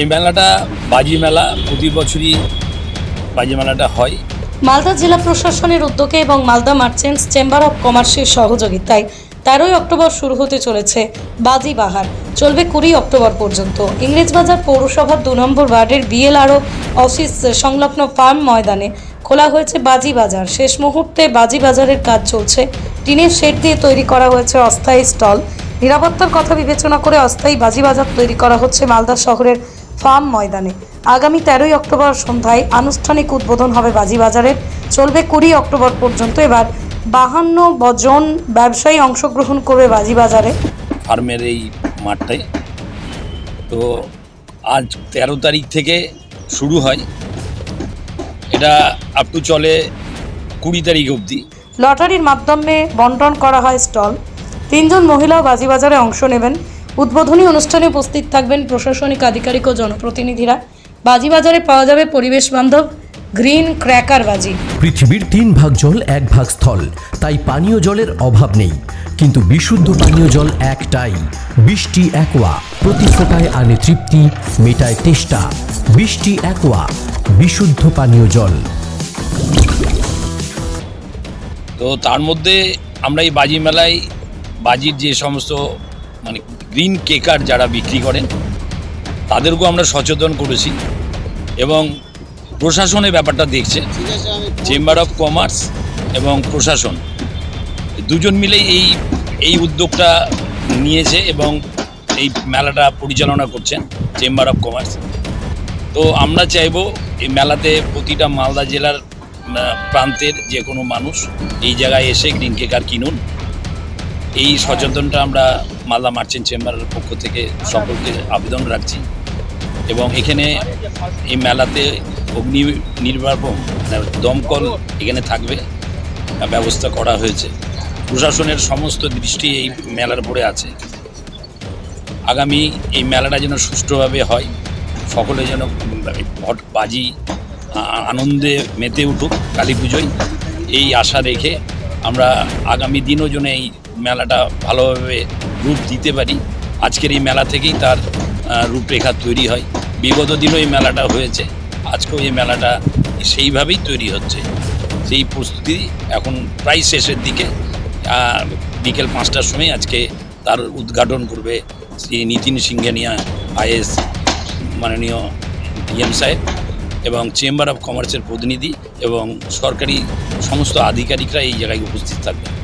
এই মেলাটা বাজি মেলা, প্রতি বছরই বাজি মেলাটা হয়। মালদা জেলা প্রশাসনের উদ্যোগে এবং মালদা মার্চেন্টস চেম্বার অফ কমার্সের সহযোগিতায় তেরোই অক্টোবর শুরু হতে চলেছে বাজি বাহার। চলবে কুড়ি অক্টোবর পর্যন্ত। ইংরেজবাজার পৌরসভার দু নম্বর ওয়ার্ডের বিএলআরও অফিস সংলগ্ন ফার্ম ময়দানে খোলা হয়েছে বাজি বাজার। শেষ মুহূর্তে বাজি বাজারের কাজ চলছে। টিনের শেড দিয়ে তৈরি করা হয়েছে অস্থায়ী স্টল। নিরাপত্তার কথা বিবেচনা করে অস্থায়ী বাজি বাজার তৈরি করা হচ্ছে মালদা শহরের ফার্ম ময়দানে। আগামী তেরোই অক্টোবর সন্ধ্যায় আনুষ্ঠানিক উদ্বোধন হবে বাজি বাজারের চলবে কুড়ি অক্টোবর পর্যন্ত। এবার বাহান্ন জন ব্যবসায়ী অংশগ্রহণ করবে বাজি বাজারে। ফার্মের এই মাঠটায় তো আজ তেরো তারিখ থেকে শুরু হয়। এটা আপ টু চলে কুড়ি তারিখ অবধি। লটারির মাধ্যমে বন্টন করা হয় স্টল। তিনজন মহিলাও বাজি বাজারে অংশ নেবেন। উদ্বোধনী অনুষ্ঠানে উপস্থিত থাকবেন প্রশাসনিক আধিকারিক ও জনপ্রতিনিধিরা। বাজি বাজারে পাওয়া যাবে পরিবেশ বান্ধব গ্রিন ক্র্যাকার বাজি। পৃথিবীর তিন ভাগ জল এক ভাগ স্থল। তাই পানীয় জলের অভাব নেই। কিন্তু বিশুদ্ধ পানীয় জল একটাই বৃষ্টি একোয়া। প্রতি ফোটায় আনে তৃপ্তি মেটায় তেষ্টা। বৃষ্টি একোয়া বিশুদ্ধ পানীয় জল। তো তার মধ্যে আমরা এই বাজি মেলায় বাজির যে সমস্ত মানে গ্রিন কেকার যারা বিক্রি করেন তাদেরকেও আমরা সচেতন করেছি এবং প্রশাসনের ব্যাপারটা দেখছে। চেম্বার অফ কমার্স এবং প্রশাসন দুজন মিলেই এই এই উদ্যোগটা নিয়েছে এবং এই মেলাটা পরিচালনা করছেন চেম্বার অফ কমার্স তো আমরা চাইব এই মেলাতে প্রতিটা মালদা জেলার প্রান্তের যে কোনো মানুষ এই জায়গায় এসে গ্রিন কেকার কিনুন। এই সচেতনটা আমরা মালদা মার্চেন্ট চেম্বারের পক্ষ থেকে সকলকে আবেদন রাখছি এবং এখানে এই মেলাতে অগ্নি নির্বাপন মানে দমকল এখানে থাকবে ব্যবস্থা করা হয়েছে। প্রশাসনের সমস্ত দৃষ্টি এই মেলার উপরে আছে। আগামী এই মেলাটা যেন সুষ্ঠুভাবে হয়, সকলে যেন ভট বাজি আনন্দে মেতে উঠুক কালী পুজোয়, এই আশা রেখে আমরা আগামী দিনও যেন এই মেলাটা ভালোভাবে রূপ দিতে পারি। আজকের এই মেলা থেকেই তার রূপরেখা তৈরি হয়। বিগত দিনও এই মেলাটা হয়েছে। আজকেও এই মেলাটা সেইভাবেই তৈরি হচ্ছে। সেই প্রস্তুতি এখন প্রায় শেষের দিকে। বিকেল পাঁচটার সময় আজকে তার উদ্ঘাটন করবে শ্রী নীতিন সিংহানিয়া আইএস মাননীয় ডিএম সাহেব এবং চেম্বার অফ কমার্সের প্রতিনিধি এবং সরকারি সমস্ত আধিকারিকরা এই জায়গায় উপস্থিত থাকবে